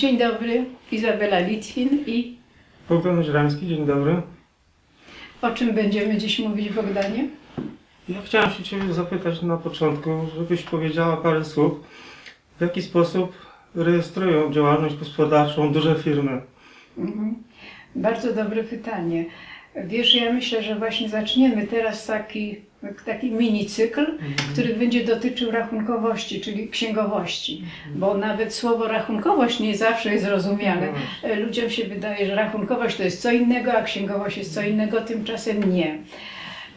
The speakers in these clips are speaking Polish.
Dzień dobry, Izabela Litwin i Bogdan Żeramski, dzień dobry. o czym będziemy dziś mówić Bogdanie? Ja chciałem się Ciebie zapytać na początku, żebyś powiedziała parę słów, w jaki sposób rejestrują działalność gospodarczą duże firmy. Mhm. Bardzo dobre pytanie. Wiesz, ja myślę, że właśnie zaczniemy teraz taki, taki mini cykl, który będzie dotyczył rachunkowości, czyli księgowości, bo nawet słowo rachunkowość nie zawsze jest zrozumiane. E, Ludziom się wydaje, że rachunkowość to jest co innego, a księgowość jest co innego, tymczasem nie.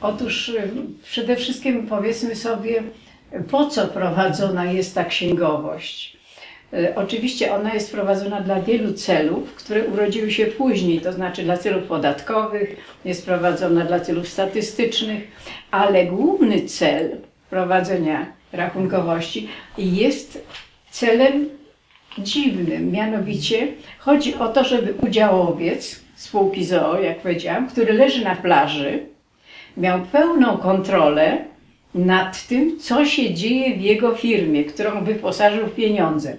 Otóż y, przede wszystkim powiedzmy sobie, po co prowadzona jest ta księgowość. Y, Oczywiście ona jest prowadzona dla wielu celów, które urodziły się później, to znaczy dla celów podatkowych, jest prowadzona dla celów statystycznych, ale główny cel prowadzenia rachunkowości jest celem dziwnym. Mianowicie chodzi o to, żeby udziałowiec spółki ZOO, jak powiedziałam, który leży na plaży, miał pełną kontrolę nad tym, co się dzieje w jego firmie, którą wyposażył w pieniądze.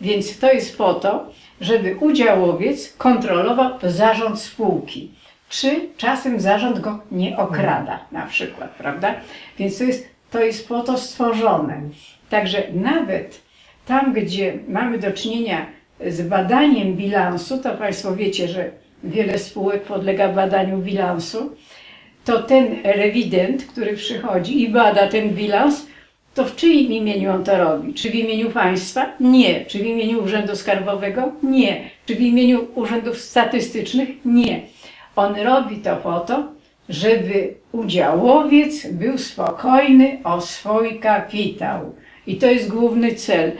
Więc to jest po to, żeby udziałowiec kontrolował zarząd spółki. Czy czasem zarząd go nie okrada, na przykład, prawda? Więc to jest, to jest po to stworzone. Także nawet tam, gdzie mamy do czynienia z badaniem bilansu, to Państwo wiecie, że wiele spółek podlega badaniu bilansu, to ten rewident, który przychodzi i bada ten bilans, to w czyim imieniu on to robi? Czy w imieniu państwa? Nie. Czy w imieniu Urzędu Skarbowego? Nie. Czy w imieniu Urzędów Statystycznych? Nie. On robi to po to, żeby udziałowiec był spokojny o swój kapitał. I to jest główny cel.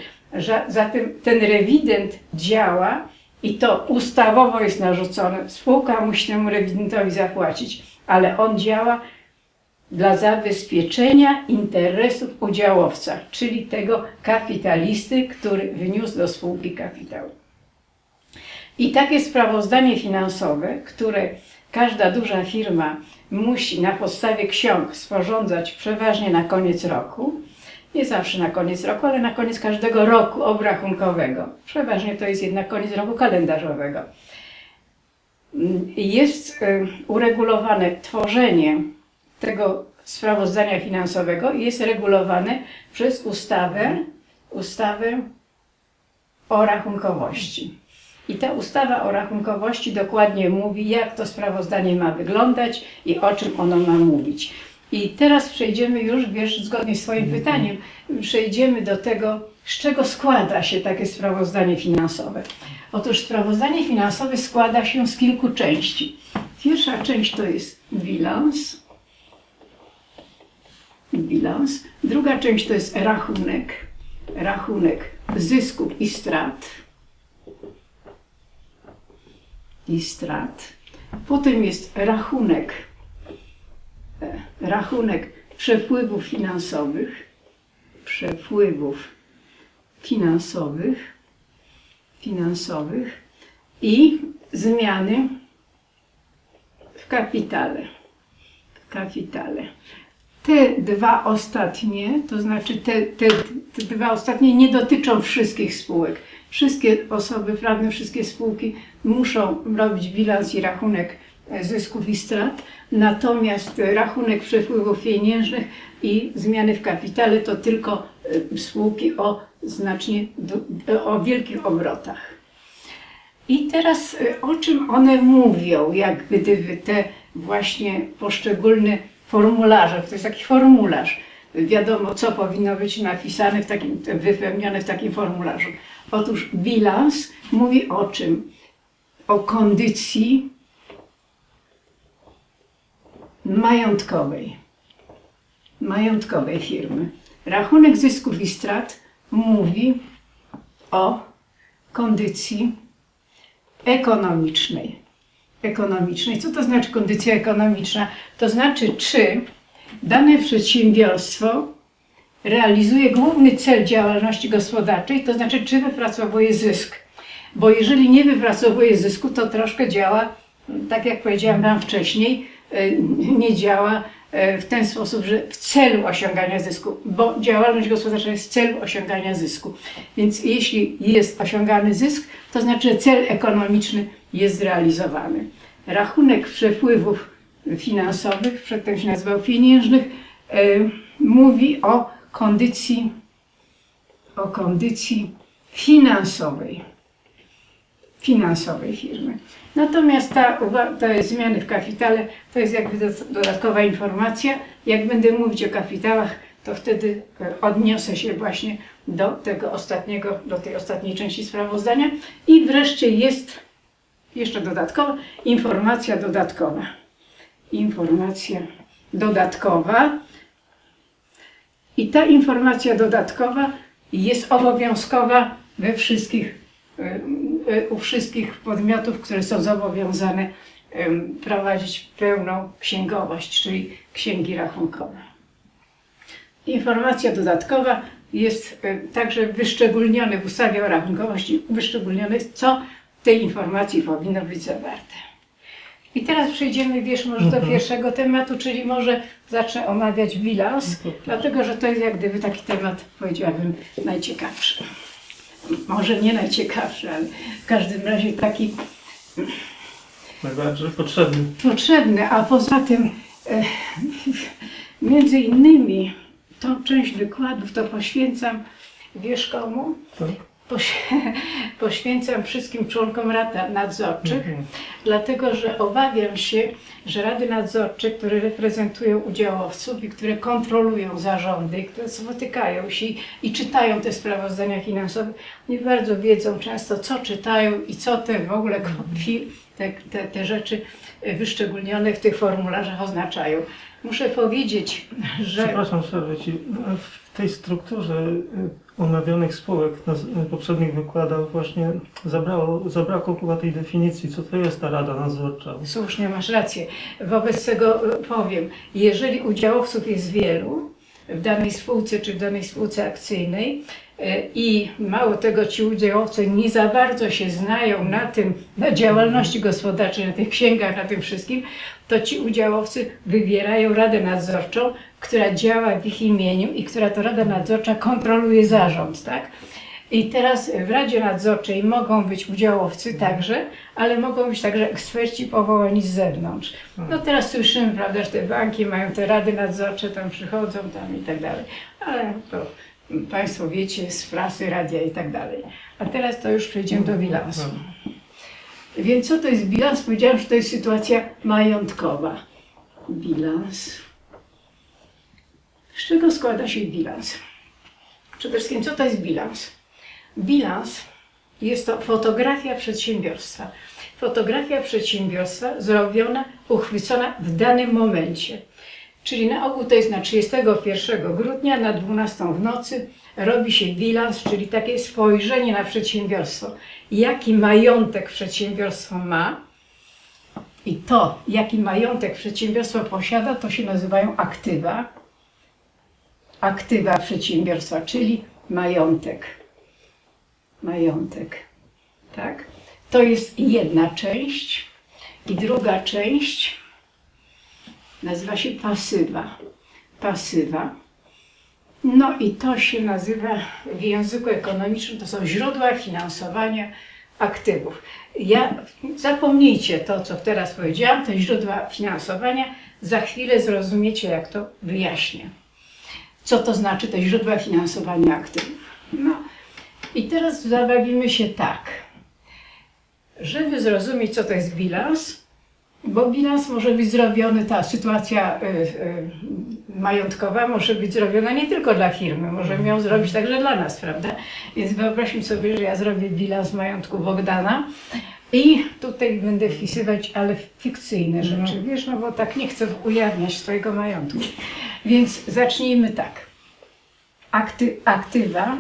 Zatem ten rewident działa i to ustawowo jest narzucone. Spółka musi temu rewidentowi zapłacić, ale on działa dla zabezpieczenia interesów udziałowca, czyli tego kapitalisty, który wniósł do spółki kapitał. I takie sprawozdanie finansowe, które każda duża firma musi na podstawie ksiąg sporządzać przeważnie na koniec roku, nie zawsze na koniec roku, ale na koniec każdego roku obrachunkowego. Przeważnie to jest jednak koniec roku kalendarzowego. Jest y, uregulowane tworzenie tego sprawozdania finansowego jest regulowane przez ustawę, ustawę o rachunkowości. I ta ustawa o rachunkowości dokładnie mówi, jak to sprawozdanie ma wyglądać i o czym ono ma mówić. I teraz przejdziemy już, wiesz, zgodnie z Twoim pytaniem, przejdziemy do tego, z czego składa się takie sprawozdanie finansowe. Otóż sprawozdanie finansowe składa się z kilku części. Pierwsza część to jest bilans, bilans. Druga część to jest rachunek, rachunek zysków i strat. I strat. Potem jest rachunek, e, rachunek przepływów finansowych, przepływów finansowych, finansowych i zmiany w kapitale. W kapitale. Te dwa ostatnie, to znaczy te, te, te dwa ostatnie nie dotyczą wszystkich spółek. Wszystkie osoby prawne, wszystkie spółki muszą robić bilans i rachunek zysków i strat, natomiast rachunek przepływów pieniężnych i zmiany w kapitale to tylko e, spółki o znacznie o wielkich obrotach. I teraz y, o czym one mówią, jak gdyby te właśnie poszczególne formularze, to jest taki formularz, wiadomo co powinno być napisane w takim, wypełnione w takim formularzu. Otóż bilans mówi o czym? O kondycji majątkowej, majątkowej firmy. Rachunek zysków i strat mówi o kondycji ekonomicznej. Ekonomicznej. Co to znaczy kondycja ekonomiczna? To znaczy, czy dane przedsiębiorstwo realizuje główny cel działalności gospodarczej, to znaczy, czy wypracowuje zysk. Bo jeżeli nie wypracowuje zysku, to troszkę działa, tak jak powiedziałam Wam wcześniej, y, nie działa e, w ten sposób, że w celu osiągania zysku, bo działalność gospodarcza jest w celu osiągania zysku. Więc jeśli jest osiągany zysk, to znaczy, cel ekonomiczny jest zrealizowany. Rachunek przepływów finansowych, przedtem się nazywał pieniężnych, e, mówi o kondycji, o kondycji finansowej finansowej firmy. Natomiast ta, te zmiany w kapitale to jest jakby do- dodatkowa informacja. Jak będę mówić o kapitałach, to wtedy e, odniosę się właśnie do tego ostatniego, do tej ostatniej części sprawozdania. I wreszcie jest jeszcze dodatkowa informacja dodatkowa. Informacja dodatkowa. I ta informacja dodatkowa jest obowiązkowa we wszystkich, y, u wszystkich podmiotów, które są zobowiązane prowadzić pełną księgowość, czyli księgi rachunkowe. Informacja dodatkowa jest także wyszczególnione w ustawie o rachunkowości, wyszczególnione co tej informacji powinno być zawarte. I teraz przejdziemy, wiesz, może do Mhm. pierwszego tematu, czyli może zacznę omawiać bilans, No dlatego że to jest jak gdyby taki temat, powiedziałabym, najciekawszy. Może nie najciekawszy, ale w każdym razie taki Najbardziej potrzebny. potrzebny, a poza tym e, między innymi tą część wykładów to poświęcam, wiesz komu? Tak? Poś- poświęcam wszystkim członkom rad nadzorczych, Mhm. dlatego że obawiam się, że rady nadzorcze, które reprezentują udziałowców i które kontrolują zarządy, które spotykają się i, czytają te sprawozdania finansowe, nie bardzo wiedzą często, co czytają i co te w ogóle fi- te, te, te rzeczy wyszczególnione w tych formularzach oznaczają. Muszę powiedzieć, że Przepraszam, Ci. W tej strukturze y, omawianych spółek na poprzednich wykładach właśnie zabrało, zabrakło chyba tej definicji, co to jest ta Rada Nadzorcza. Słusznie, masz rację. Wobec tego e, powiem, jeżeli udziałowców jest wielu w danej spółce czy w danej spółce akcyjnej i mało tego ci udziałowcy nie za bardzo się znają na tym, na działalności gospodarczej, na tych księgach, na tym wszystkim, to ci udziałowcy wybierają radę nadzorczą, która działa w ich imieniu i która to rada nadzorcza kontroluje zarząd, tak? I teraz w Radzie Nadzorczej mogą być udziałowcy także, ale mogą być także eksperci powołani z zewnątrz. No teraz słyszymy, prawda, że te banki mają te rady nadzorcze, tam przychodzą tam i tak dalej, ale to Państwo wiecie z prasy, radia i tak dalej. A teraz to już przejdziemy do bilansu. Więc co to jest bilans? Powiedziałam, że to jest sytuacja majątkowa. Bilans. Z czego składa się bilans? Przede wszystkim, co to jest bilans? Bilans jest to fotografia przedsiębiorstwa. Fotografia przedsiębiorstwa zrobiona, uchwycona w danym momencie. Czyli na ogół to jest na 31 grudnia, na 12 w nocy robi się bilans, czyli takie spojrzenie na przedsiębiorstwo. Jaki majątek przedsiębiorstwo ma i to, jaki majątek przedsiębiorstwo posiada, to się nazywają aktywa. Aktywa przedsiębiorstwa, czyli majątek majątek. Tak? To jest jedna część. I druga część nazywa się pasywa. Pasywa. No i to się nazywa w języku ekonomicznym, to są źródła finansowania aktywów. Ja, zapomnijcie to, co teraz powiedziałam, te źródła finansowania. Za chwilę zrozumiecie, jak to wyjaśnię. Co to znaczy te źródła finansowania aktywów. No, i teraz zabawimy się tak. Żeby zrozumieć, co to jest bilans, bo bilans może być zrobiony, ta sytuacja y, y, majątkowa może być zrobiona nie tylko dla firmy, możemy ją zrobić także dla nas, prawda? Więc wyobraźmy sobie, że ja zrobię bilans majątku Bogdana i tutaj będę wpisywać, ale fikcyjne rzeczy, wiesz, no bo tak nie chcę ujawniać swojego majątku. Więc zacznijmy tak. Akty, aktywa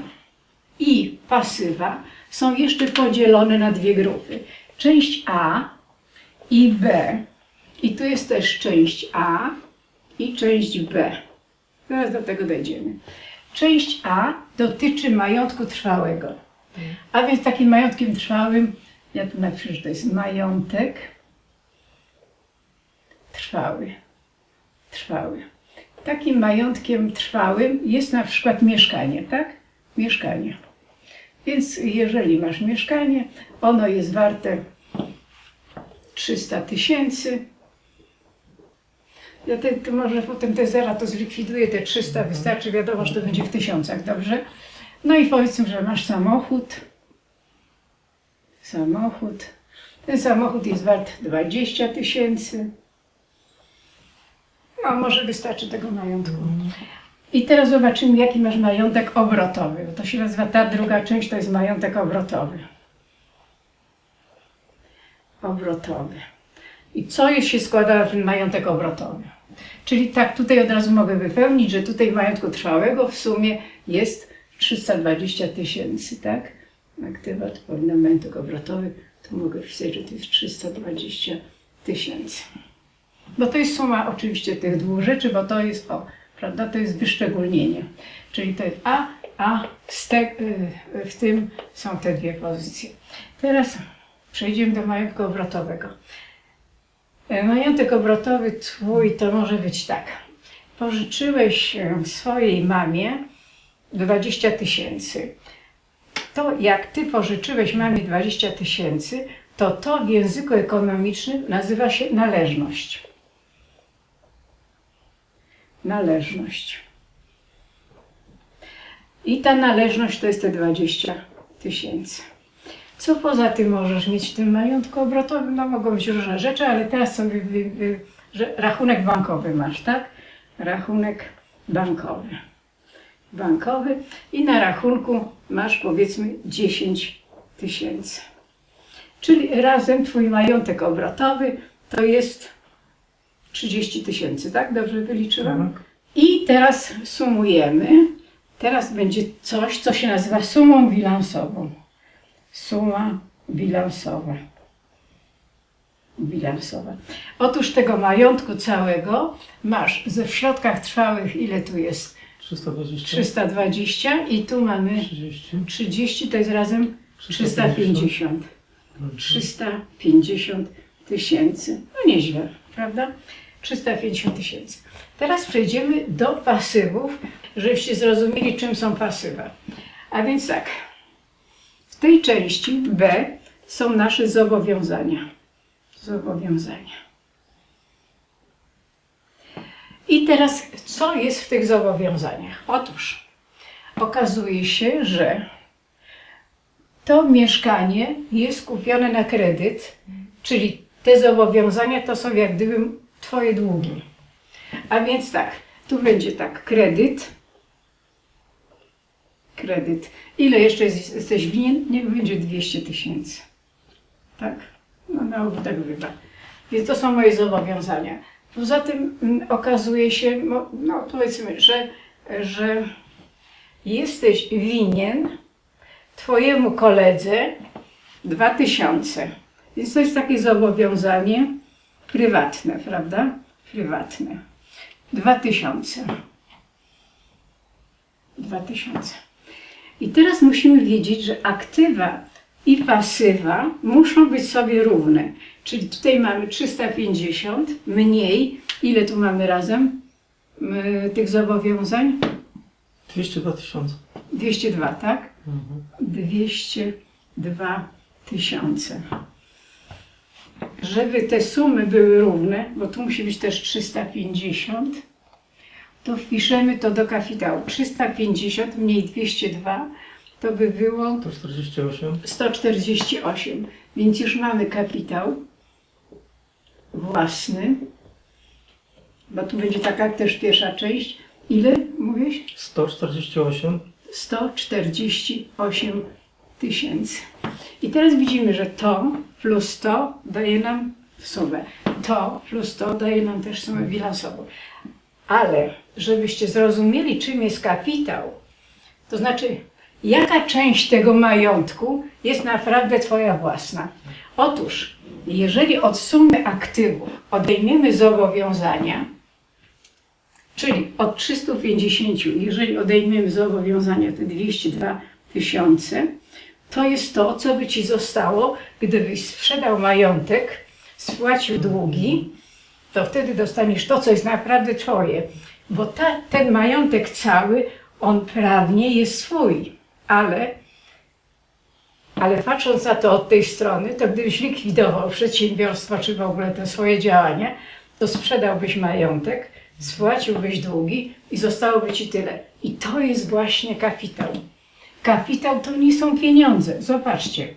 i pasywa są jeszcze podzielone na dwie grupy. Część A i B. I tu jest też część A i część B. Zaraz do tego dojdziemy. Część A dotyczy majątku trwałego. A więc takim majątkiem trwałym, ja tu napiszę, że to jest majątek trwały. trwały. Takim majątkiem trwałym jest na przykład mieszkanie, tak? Mieszkanie. Więc jeżeli masz mieszkanie, ono jest warte 300 tysięcy. Ja te, to może potem te zera to zlikwiduję, te 300 wystarczy, wiadomo, że to będzie w tysiącach, dobrze? No i powiedzmy, że masz samochód. Samochód. Ten samochód jest wart 20 tysięcy. No, może wystarczy tego majątku. I teraz zobaczymy, jaki masz majątek obrotowy. Bo to się nazywa ta druga część, to jest majątek obrotowy. Obrotowy. I co się składa w ten majątek obrotowy? Czyli tak, tutaj od razu mogę wypełnić, że tutaj majątku trwałego w sumie jest 320 tysięcy, tak? Aktywa to powinno majątek obrotowy, to mogę wpisać, że to jest 320 tysięcy. Bo to jest suma oczywiście tych dwóch rzeczy, bo to jest, o, prawda, to jest wyszczególnienie. Czyli to jest A, a te, y, w tym są te dwie pozycje. Teraz przejdziemy do majątku obrotowego. E, Majątek obrotowy twój to może być tak. Pożyczyłeś e, swojej mamie 20 tysięcy. To jak ty pożyczyłeś mamie 20 tysięcy, to to w języku ekonomicznym nazywa się należność. Należność. I ta należność to jest te 20 tysięcy. Co poza tym możesz mieć w tym majątku obrotowym? No mogą być różne rzeczy, ale teraz sobie wy, wy, że rachunek bankowy masz, tak? Rachunek bankowy. Bankowy i na rachunku masz powiedzmy 10 tysięcy. Czyli razem twój majątek obrotowy to jest 30 tysięcy, tak? Dobrze wyliczyłam? Tak. I teraz sumujemy. Teraz będzie coś, co się nazywa sumą bilansową. Suma bilansowa. Bilansowa. Otóż tego majątku całego masz ze w środkach trwałych, ile tu jest? 320. 320 i tu mamy 30. 30, to jest razem 350. 350 tysięcy. No nieźle, prawda? 350 tysięcy. Teraz przejdziemy do pasywów, żebyście zrozumieli, czym są pasywa. A więc tak, tej części B są nasze zobowiązania. Zobowiązania. I teraz, co jest w tych zobowiązaniach? Otóż okazuje się, że to mieszkanie jest kupione na kredyt, czyli te zobowiązania to są jak gdyby Twoje długi. A więc tak, tu będzie tak, kredyt, kredyt. Ile jeszcze jest, jesteś winien? Niech będzie 200 tysięcy. Tak? No, no tak wygląda. Więc to są moje zobowiązania. Poza tym mm, okazuje się, no, no powiedzmy, że, że jesteś winien Twojemu koledze 2000. Więc to jest takie zobowiązanie prywatne, prawda? Prywatne. 2000. 2000. I teraz musimy wiedzieć, że aktywa i pasywa muszą być sobie równe. Czyli tutaj mamy 350 mniej. Ile tu mamy razem tych zobowiązań? 202 tysiące. 202, tak? Mhm. 202 tysiące. Żeby te sumy były równe, bo tu musi być też 350, to wpiszemy to do kapitału. 350 mniej 202 to by było 148. 148. Więc już mamy kapitał własny, bo tu będzie taka też pierwsza część. Ile mówisz? 148. 148 tysięcy. I teraz widzimy, że to plus to daje nam sumę. To plus to daje nam też sumę bilansową. Ale żebyście zrozumieli, czym jest kapitał, to znaczy, jaka część tego majątku jest naprawdę Twoja własna. Otóż, jeżeli od sumy aktywów odejmiemy zobowiązania, Czyli od 350, jeżeli odejmiemy zobowiązania te 202 tysiące, to jest to, co by ci zostało, gdybyś sprzedał majątek, spłacił długi to wtedy dostaniesz to, co jest naprawdę twoje. Bo ta, ten majątek cały, on prawnie jest swój, ale, ale patrząc na to od tej strony, to gdybyś likwidował przedsiębiorstwo, czy w ogóle te swoje działania, to sprzedałbyś majątek, spłaciłbyś długi i zostałoby ci tyle. I to jest właśnie kapitał. Kapitał to nie są pieniądze. Zobaczcie.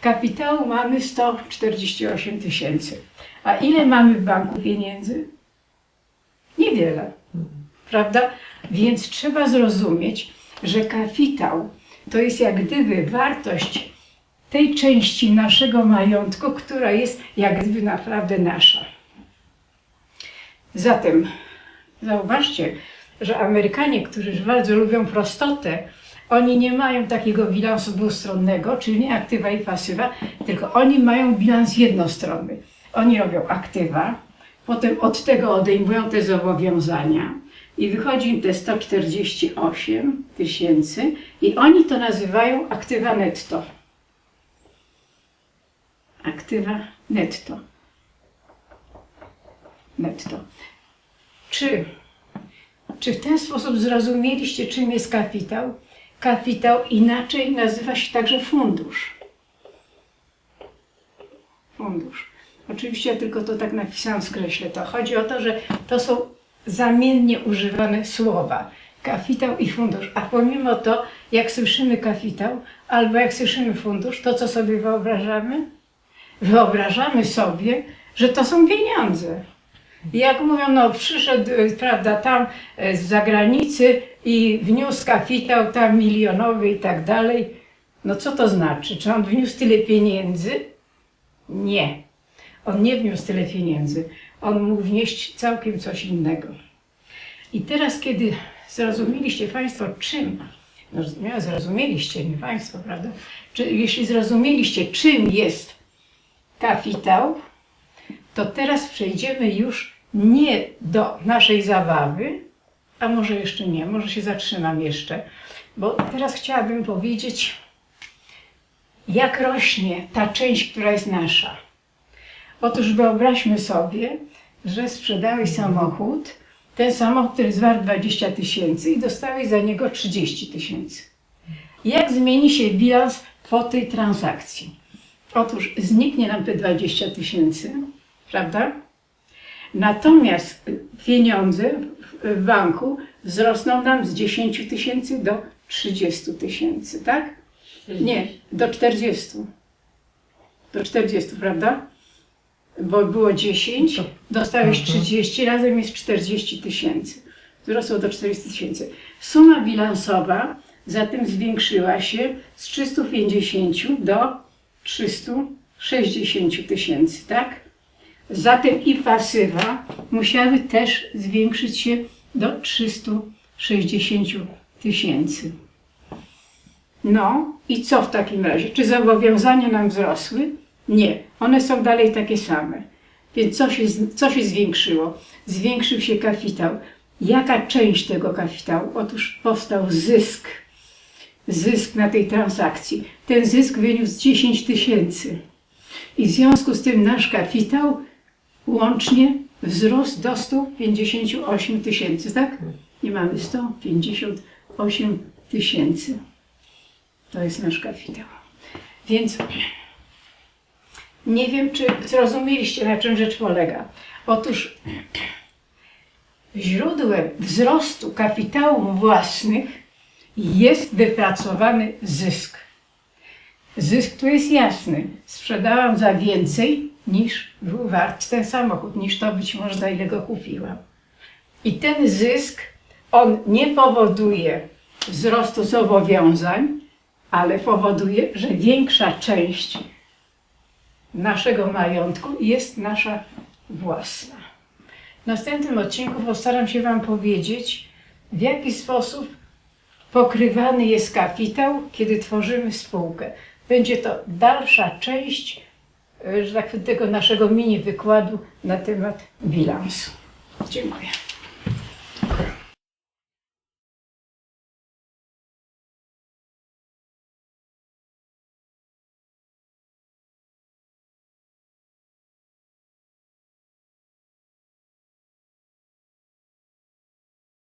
Kapitału mamy 148 tysięcy. A ile mamy w banku pieniędzy? Niewiele. Prawda? Więc trzeba zrozumieć, że kapitał to jest jak gdyby wartość tej części naszego majątku, która jest jak gdyby naprawdę nasza. Zatem zauważcie, że Amerykanie, którzy bardzo lubią prostotę, oni nie mają takiego bilansu dwustronnego, czyli nie aktywa i pasywa, tylko oni mają bilans jednostronny. Oni robią aktywa, potem od tego odejmują te zobowiązania i wychodzi im te 148 tysięcy i oni to nazywają aktywa netto. Aktywa netto. Netto. Czy, czy w ten sposób zrozumieliście, czym jest kapitał? Kapitał inaczej nazywa się także fundusz. Fundusz. Oczywiście tylko to tak napisałam, skreślę to. Chodzi o to, że to są zamiennie używane słowa. Kapitał i fundusz. A pomimo to, jak słyszymy kapitał albo jak słyszymy fundusz, to co sobie wyobrażamy? Wyobrażamy sobie, że to są pieniądze. Jak mówią, no przyszedł, y, prawda, tam y, z zagranicy i wniósł kapitał tam milionowy i tak dalej. No co to znaczy? Czy on wniósł tyle pieniędzy? Nie. On nie wniósł tyle pieniędzy. On mógł wnieść całkiem coś innego. I teraz, kiedy zrozumieliście Państwo, czym, no zrozumieliście, nie Państwo, prawda? Czy, jeśli zrozumieliście, czym jest kapitał, to teraz przejdziemy już nie do naszej zabawy, a może jeszcze nie, może się zatrzymam jeszcze, bo teraz chciałabym powiedzieć, jak rośnie ta część, która jest nasza. Otóż wyobraźmy sobie, że sprzedałeś samochód, ten samochód, który jest wart 20 tysięcy i dostałeś za niego 30 tysięcy. Jak zmieni się bilans po tej transakcji? Otóż zniknie nam te 20 tysięcy, prawda? Natomiast pieniądze w banku wzrosną nam z 10 tysięcy do 30 tysięcy, tak? Nie, do 40. Do 40, prawda? Bo było 10, dostałeś Mhm. 30, razem jest 40 tysięcy. Wzrosło do 40 tysięcy. Suma bilansowa zatem zwiększyła się z 350 do 360 tysięcy, tak? Zatem i pasywa musiały też zwiększyć się do 360 tysięcy. No i co w takim razie? Czy zobowiązania nam wzrosły? Nie, one są dalej takie same. Więc co się, co się zwiększyło? Zwiększył się kapitał. Jaka część tego kapitału? Otóż powstał zysk. Zysk na tej transakcji. Ten zysk wyniósł 10 tysięcy. I w związku z tym nasz kapitał łącznie wzrósł do 158 tysięcy, tak? I mamy 158 tysięcy. To jest nasz kapitał. Więc nie wiem, czy zrozumieliście, na czym rzecz polega. Otóż źródłem wzrostu kapitałów własnych jest wypracowany zysk. Zysk tu jest jasny. Sprzedałam za więcej niż był wart ten samochód, niż to być może za ile go kupiłam. I ten zysk, on nie powoduje wzrostu zobowiązań, ale powoduje, że większa część naszego majątku jest nasza własna. W następnym odcinku postaram się Wam powiedzieć, w jaki sposób pokrywany jest kapitał, kiedy tworzymy spółkę. Będzie to dalsza część e, że tak tego naszego mini wykładu na temat bilansu. Dziękuję.